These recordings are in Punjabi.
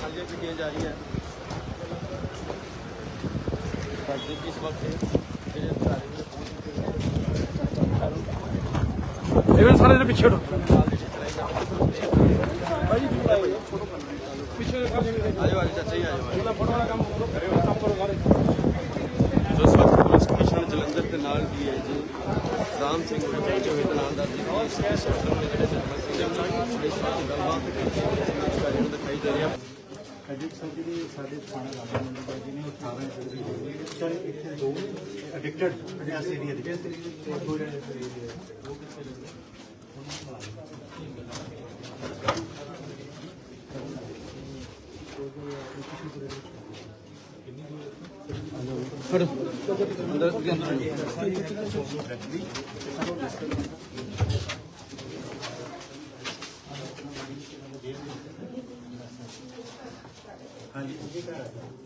ਜਾ ਰਹੀਆਂ। ਬਾਕੀ ਇਸ ਵਕਤ ਜਿਹੜੇ ਅਧਿਕਾਰੀ ਨੇ ਪਹੁੰਚ ਚੁੱਕੇ ਨੇ ਇਵਨ ਸਾਰੇ ਦੇ ਪਿੱਛੇ ਹਟੋ। ਆਜੋ ਆਜੋ ਚਾਚਾ ਜੀ ਆਜੋ ਫੋਟੋ ਵਾਲਾ ਕੰਮ ਕਰੋ ਕੰਮ ਕਰੋ ਸਾਰੇ ਜੋ ਇਸ ਵਕਤ ਪੁਲਿਸ ਕਮਿਸ਼ਨਰ ਜਲੰਧਰ ਦੇ ਨਾਲ ਡੀਆਈਜੀ ਰਾਮ ਸਿੰਘ ਵਿੱਚ ਹੋਏ ਤਨਾਲਦਾਰ ਜੀ ਦੀ ਸਿਟੀ ਸੈਕਟਰ ਦੇ ਜਿਹੜੇ ਜਨਰਲ ਸਿੰਘ ਦੇ ਨਾਲ ਇਸ ਵਕਤ ਗੱਲਬਾਤ ਅਧਿਕਾਰੀ ਨੂੰ ਦਿਖਾਈ ਦੇ ਰਿਹਾ। ਅਜਿਤ ਸਿੰਘ ਜੀ, ਸਾਡੇ ਥਾਣਾ ਰਾਜਾ ਮੰਡੀ ਦੇ ਜਿਹਨੇ 18 ਜੁਰੀ ਹੋਈ ਸਰ ਇੱਥੇ ਦੋ ਐਡਿਕਟਡ ਇਸ ਏਰੀਆ ਦੇ ਤੇ ਦੋ ਜਣੇ ਏਰੀਆ ਉਹ ਕਿੱਥੇ ਲੱਗੇ ਹਾਂਜੀ ਜੀ ਘਰ ਆ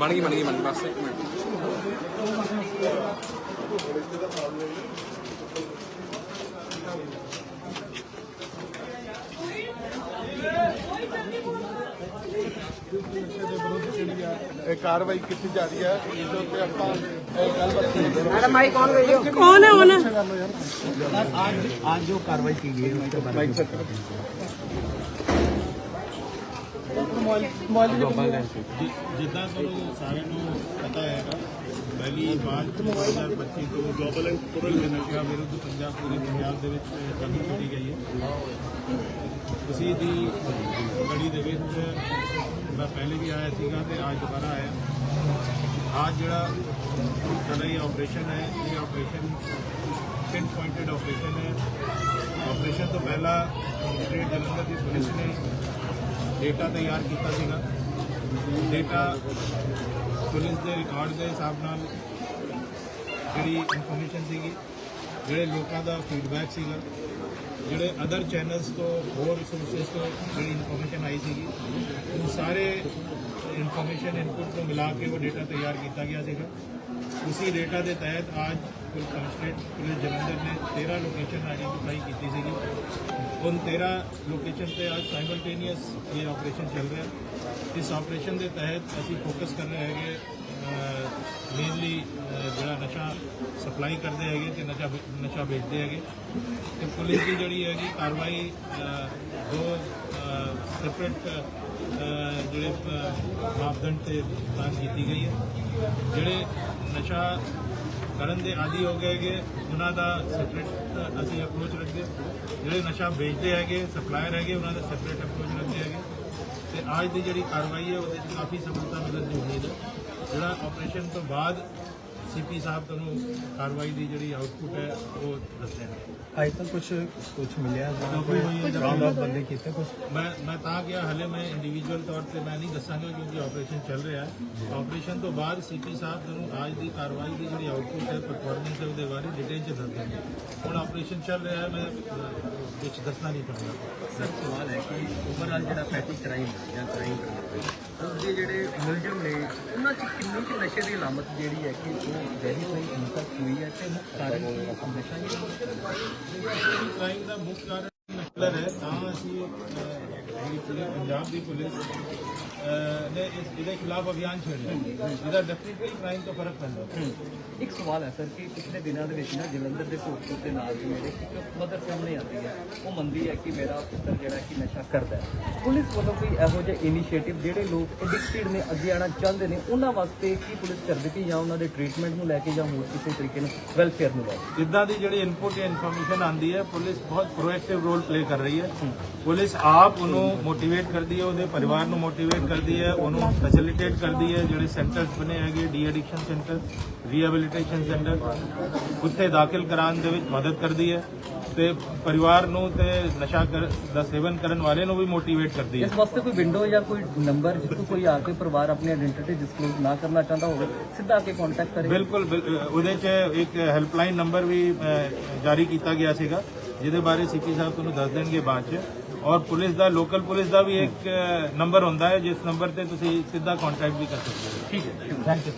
ਬਣ ਗਈ ਬਣ ਗਈ ਬਣ ਗਈ। ਬਸ ਇੱਕ ਮਿੰਟ। ਇਹ ਕਾਰਵਾਈ ਕੀਤੀ ਜਾ ਰਹੀ ਹੈ ਇਸ ਦੇ ਉੱਤੇ ਆਪਾਂ ਇਹ ਗੱਲਬਾਤ कौन है ओनर आज आज जो कार्रवाई की गई है उसके बारे में ਜਿੱਦਾਂ ਤੁਹਾਨੂੰ ਸਾਰਿਆਂ ਨੂੰ ਪਤਾ ਹੈਗਾ ਪਹਿਲੀ ਮਾਰਚ 2025 ਤੋਂ ਗਲੋਬਲ ਟੁਰਲ ਨਸ਼ਾ ਵਿਰੁੱਧ ਪੰਜਾਬ ਪੂਰੇ ਪੰਜਾਬ ਦੇ ਵਿੱਚ ਲਾਗੂ ਕੀਤੀ ਗਈ ਹੈ ਉਸੇ ਦੀ ਕੜੀ ਦੇ ਵਿੱਚ ਮੈਂ ਪਹਿਲੇ ਵੀ ਆਇਆ ਸੀਗਾ ਤੇ ਅੱਜ ਦੁਬਾਰਾ ਆਇਆ। ਅੱਜ ਜਿਹੜਾ ਸਾਡਾ ਇਹ ਆਪਰੇਸ਼ਨ ਹੈ, ਇਹ ਆਪਰੇਸ਼ਨ ਪਿਨ ਪੁਆਇੰਟਡ ਆਪਰੇਸ਼ਨ ਹੈ। ਆਪਰੇਸ਼ਨ ਤੋਂ ਪਹਿਲਾਂ ਸਟੇਟ ਜਲੰਧਰ ਦੀ ਪੁਲਿਸ ਨੇ ਡੇਟਾ ਤਿਆਰ ਕੀਤਾ ਸੀਗਾ। ਡੇਟਾ ਪੁਲਿਸ ਦੇ ਰਿਕਾਰਡ ਦੇ ਹਿਸਾਬ ਨਾਲ ਜਿਹੜੀ ਇਨਫੋਰਮੇਸ਼ਨ ਸੀਗੀ, ਜਿਹੜੇ ਲੋਕਾਂ ਦਾ ਫੀਡਬੈਕ ਸੀਗਾ ਜਿਹੜੇ ਅਦਰ ਚੈਨਲਸ ਤੋਂ ਹੋਰ ਸੋਰਸਸ ਤੋਂ ਜਿਹੜੀ ਇਨਫੋਰਮੇਸ਼ਨ ਆਈ ਸੀਗੀ ਉਹ ਸਾਰੇ ਇਨਫੋਰਮੇਸ਼ਨ ਇਨਪੁਟ ਤੋਂ ਮਿਲਾ ਕੇ ਉਹ ਡੇਟਾ ਤਿਆਰ ਕੀਤਾ ਗਿਆ ਸੀਗਾ ਉਸੇ ਡੇਟਾ ਦੇ ਤਹਿਤ ਅੱਜ ਪੁਲਿਸ ਕਮਿਸ਼ਨਰੇਟ ਪੁਲਿਸ ਜਲੰਧਰ ਨੇ 13 ਲੋਕੇਸ਼ਨ ਆਈਡੈਂਟੀਫਾਈ ਕੀਤੀ ਸੀਗੀ ਉਨ 13 ਲੋਕੇਸ਼ਨ ਤੇ ਅੱਜ ਸਾਈਮਲਟੇਨੀਅਸ ਇਹ ਆਪਰੇਸ਼ਨ ਚੱਲ ਰਿਹਾ ਹੈ। ਇਸ ਆਪਰੇਸ਼ਨ ਦੇ ਤਹਿਤ ਅਸੀਂ ਫੋਕਸ ਕਰ ਰਹੇ ਹੈਗੇ ਮੇਨਲੀ ਜਿਹੜਾ ਨਸ਼ਾ ਸਪਲਾਈ ਕਰਦੇ ਹੈਗੇ ਤੇ ਨਸ਼ਾ ਨਸ਼ਾ ਵੇਚਦੇ ਹੈਗੇ। ਤੇ ਪੁਲਿਸ ਦੀ ਜਿਹੜੀ ਹੈਗੀ ਕਾਰਵਾਈ ਦੋ ਸੈਪਰੇਟ ਜਿਹੜੇ ਮਾਪਦੰਡ ਤੇ ਤਾਂ ਕੀਤੀ ਗਈ ਹੈ। ਜਿਹੜੇ ਨਸ਼ਾ ਕਰਨ ਦੇ ਆਦੀ ਹੋ ਗਏ ਹੈਗੇ, ਉਹਨਾਂ ਦਾ ਸੈਪਰੇਟ ਅਸੀਂ ਅਪਰੋਚ ਰੱਖਦੇ ਹਾਂ। ਜਿਹੜੇ ਨਸ਼ਾ ਵੇਚਦੇ ਹੈਗੇ ਸਪਲਾਇਰ ਹੈਗੇ, ਉਹਨਾਂ ਦਾ ਸੈਪਰੇਟ ਅਪਰੋਚ ਰੱਖਦੇ ਹੈਗੇ। ਤੇ ਅੱਜ ਦੀ ਜਿਹੜੀ ਕਾਰਵਾਈ ਹੈ, ਉਹਦੇ ਵਿੱਚ ਕਾਫੀ ਸਫਲਤਾ ਮਿਲਣ ਦੀ ਉਮੀਦ ਹੈ। ਜਿਹੜਾ ਆਪਰੇਸ਼ਨ ਤੋਂ ਬਾਅਦ ਸੀਪੀ ਸਾਹਿਬ ਤੁਹਾਨੂੰ ਕਾਰਵਾਈ ਦੀ ਜਿਹੜੀ ਆਉਟਪੁੱਟ ਹੈ ਉਹ ਦੱਸਦੇ ਨੇ ਅੱਜ ਤੱਕ ਕੁਝ ਕੁਝ ਮਿਲਿਆ ਜਾਂ ਕੋਈ ਰਾਉਂਡ ਆਫ ਬੰਦੇ ਕੀਤੇ ਕੁਝ ਮੈਂ ਮੈਂ ਤਾਂ ਕਿਹਾ ਹਲੇ ਮੈਂ ਇੰਡੀਵਿਜੂਅਲ ਤੌਰ ਤੇ ਮੈਂ ਨਹੀਂ ਦੱਸਾਂਗਾ ਕਿਉਂਕਿ ਆਪਰੇਸ਼ਨ ਚੱਲ ਰਿਹਾ ਹੈ। ਆਪਰੇਸ਼ਨ ਤੋਂ ਬਾਅਦ ਸੀਪੀ ਸਾਹਿਬ ਤੁਹਾਨੂੰ ਅੱਜ ਦੀ ਕਾਰਵਾਈ ਦੀ ਜਿਹੜੀ ਆਉਟਪੁੱਟ ਹੈ ਪਰਫਾਰਮੈਂਸ ਉਹਦੇ ਬਾਰੇ ਡਿਟੇਲ ਚ ਦੱਸ ਦੇਣਗੇ ਹੁਣ ਆਪਰੇਸ਼ਨ ਚੱਲ ਰਿਹਾ ਹੈ ਮੈਂ ਕੁਛ ਦੱਸਣਾ ਨਹੀਂ ਚਾਹੁੰਦਾ। ਸਰ ਸਵਾਲ ਹੈ ਕਿ ਓਵਰਆਲ ਜਿਹੜਾ ਪੈਟੀ ਕ੍ਰਾਈਮ ਜਾਂ ਕ੍ਰਾਈਮ ਉਹਦੇ ਜਿਹੜੇ ਮੁਲਜ਼ਮ ਉਹਨਾਂ 'ਚ ਕਿੰਨੀ ਕੁ ਨਸ਼ੇ ਦੀ ਲਾਮਤ ਜਿਹੜੀ ਹੈ ਕਿ ਉਹ ਵੈਰੀਫਾਈ ਹੁਣ ਤੱਕ ਹੋਈ ਹੈ ਤੇ ਮੁੱਖ ਕਾਰਨ ਕੀ ਹੀ? ਕ੍ਰਾਈਮ ਦਾ ਮੁੱਖ ਕਾਰਨ ਨਕਲਰ ਹੈ, ਤਾਂ ਅਸੀਂ ਜਿਹੜੀ ਪੂਰੇ ਪੰਜਾਬ ਦੀ ਪੁਲਿਸ ਨੇ ਇਹਦੇ ਖਿਲਾਫ ਅਭਿਆਨ ਛੇੜਿਆ। ਇਹਦਾ ਡੈਫੀਨਿਟਲੀ ਕ੍ਰਾਈਮ ਤੋਂ ਫ਼ਰਕ ਪੈਂਦਾ। ਇੱਕ ਸਵਾਲ ਹੈ ਸਰ ਕਿ ਪਿਛਲੇ ਦਿਨਾਂ ਦੇ ਵਿੱਚ ਨਾ ਜਲੰਧਰ ਦੇ ਭੋਗਪੁਰ ਦੇ ਨਾਲ ਇੱਕ ਮਦਰ ਸਾਹਮਣੇ ਆਉਂਦੀ ਹੈ। ਉਹ ਮੰਨਦੀ ਹੈ ਕਿ ਮੇਰਾ ਪੁੱਤਰ ਜਿਹੜਾ ਕਿ ਨਸ਼ਾ ਕਰਦਾ ਹੈ। ਪੁਲਿਸ ਵੱਲੋਂ ਕੋਈ ਇਹੋ ਜਿਹੇ ਇਨੀਸ਼ੀਏਟਿਵ ਜਿਹੜੇ ਲੋਕ ਐਡਿਕਟਡ ਨੇ ਅੱਗੇ ਆਣਾ ਚਾਹੁੰਦੇ ਨੇ ਉਹਨਾਂ ਵਾਸਤੇ ਕੀ ਪੁਲਿਸ ਕਰਦੀ ਪਈ ਜਾਂ ਉਹਨਾਂ ਦੇ ਟ੍ਰੀਟਮੈਂਟ ਨੂੰ ਲੈ ਕੇ ਜਾਂ ਹੋਰ ਕਿਸੇ ਤਰੀਕੇ ਨਾਲ ਵੈਲਫੇਅਰ ਨੂੰ ਲੈ ਕੇ? ਜਿੱਦਾਂ ਦੀ ਜਿਹੜੀ ਇਨਪੁਟ ਜਾਂ ਇਨਫੋਰਮੇਸ਼ਨ ਆਂਦੀ ਹੈ ਪੁਲਿਸ ਬਹੁਤ ਪ੍ਰੋਐਕਟਿਵ ਰੋਲ ਪਲੇ ਕਰ ਰਹੀ ਹੈ। ਪੁਲਿਸ ਆਪ ਉਹਨੂੰ ਮੋਟੀਵੇਟ ਕਰਦੀ ਹੈ ਉਹਦੇ ਪਰਿਵਾਰ ਨੂੰ ਮੋਟੀਵੇਟ ਕਰਦੀ ਹੈ ਉਹਨੂੰ ਫੈਸਿਲਿਟੇਟ ਕਰਦੀ ਹੈ ਜਿਹੜੇ ਸੈਂਟਰਸ ਬਣੇ ਹੈਗੇ de addiction centre rehabilitation centre ਉੱਥੇ ਦਾਖਲ ਕਰਾਉਣ ਦੇ ਵਿੱਚ ਮਦਦ ਕਰਦੀ ਹੈ ਤੇ ਪਰਿਵਾਰ ਨੂੰ ਤੇ ਨਸ਼ਾ ਦਾ ਸੇਵਨ ਕਰਨ ਵਾਲੇ ਨੂੰ ਵੀ ਮੋਟੀਵੇਟ ਕਰਦੀ ਹੈ। ਇਸ ਵਾਸਤੇ ਕੋਈ ਵਿੰਡੋ ਜਾਂ ਕੋਈ ਨੰਬਰ ਜਿੱਥੋਂ ਕੋਈ ਆ ਕੇ ਪਰਿਵਾਰ ਆਪਣੀ ਆਇਡੈਂਟੀਟੀ ਡਿਸਕਲੋਜ਼ ਨਾ ਕਰਨਾ ਚਾਹੁੰਦਾ ਹੋਵੇ ਸਿੱਧਾ ਆ ਕੇ ਕੰਟੈਕਟ ਕਰੇ। ਬਿਲਕੁਲ ਉਹਦੇ 'ਚ ਇੱਕ ਹੈਲਪਲਾਈਨ ਨੰਬਰ ਵੀ ਜਾਰੀ ਕੀਤਾ ਗਿਆ ਸੀਗਾ ਜਿਹਦੇ ਬਾਰੇ ਸੀਪੀ ਸਾਹਿਬ ਤੁਹਾਨੂੰ ਦੱਸ ਦੇਣਗੇ ਬਾਅਦ 'ਚ। اور لوکل پولیس دا بھی نمبر ہوں جس نمبر تے تسی صدہ کانٹیکٹ بھی کر سکتے ٹھیک ہے۔ Thank you